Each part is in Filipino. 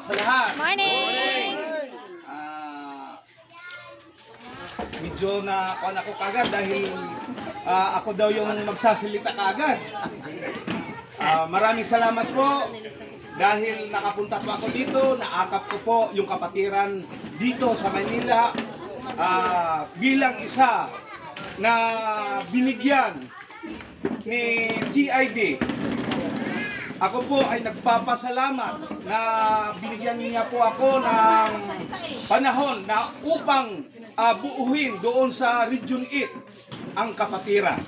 sa lahat. Morning! Ah, medyo na kuan ako kagad dahil ah, ako daw yung magsasalita kagad. Ah, maraming salamat po dahil nakapunta po ako dito, naakap ko po yung kapatiran dito sa Manila ah, bilang isa na binigyan ni CID ako po ay nagpapasalamat na binigyan niya po ako ng panahon na upang ah, buuhin doon sa Region 8 ang kapatiran.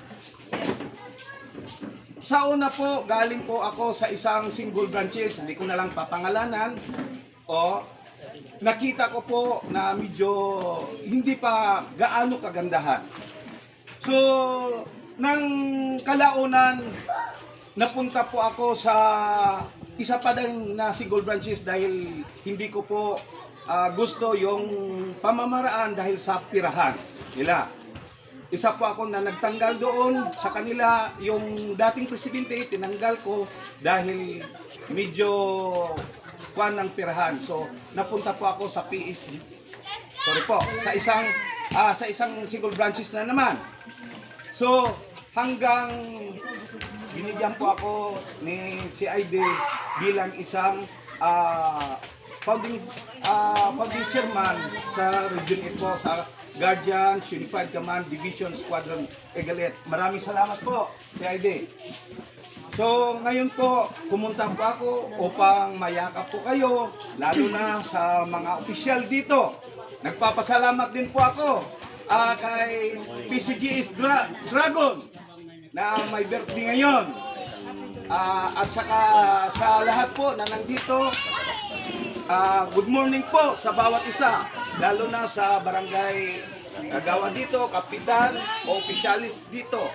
Sa una po, galing po ako sa isang single branches, hindi ko na lang papangalanan. O, nakita ko po na medyo hindi pa gaano kagandahan. So, nang kalaunan, napunta po ako sa isa pa din na single branches dahil hindi ko po ah, gusto yung pamamaraan dahil sa pirahan nila. Isa po ako na nagtanggal doon sa kanila yung dating presidente tinanggal ko dahil medyo kuan ng pirahan. So napunta po ako sa PSG. Sorry po, sa isang ah, sa isang single branches na naman. So hanggang binigyan po ako ni CID bilang isang ah, founding ah, founding chairman sa Region 8 po sa Guardians Unified Command Division Squadron Egalet. Maraming salamat po CID. So ngayon po, pumunta po ako upang mayakap po kayo, lalo na sa mga opisyal dito. Nagpapasalamat din po ako ah, kay PCGS Dra- Dragon na may birthday ngayon. Ah, at saka sa lahat po na nandito, ah, good morning po sa bawat isa, lalo na sa barangay nagawa dito, kapitan o opisyalis dito.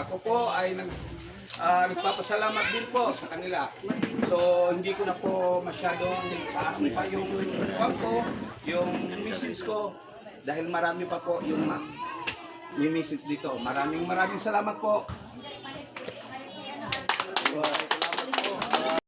Ako po ay nag, ah, nagpapasalamat din po sa kanila. So hindi ko na po masyadong taas pa yung kwan ko, yung message ko, dahil marami pa po yung ma- yung message dito. Maraming maraming salamat po.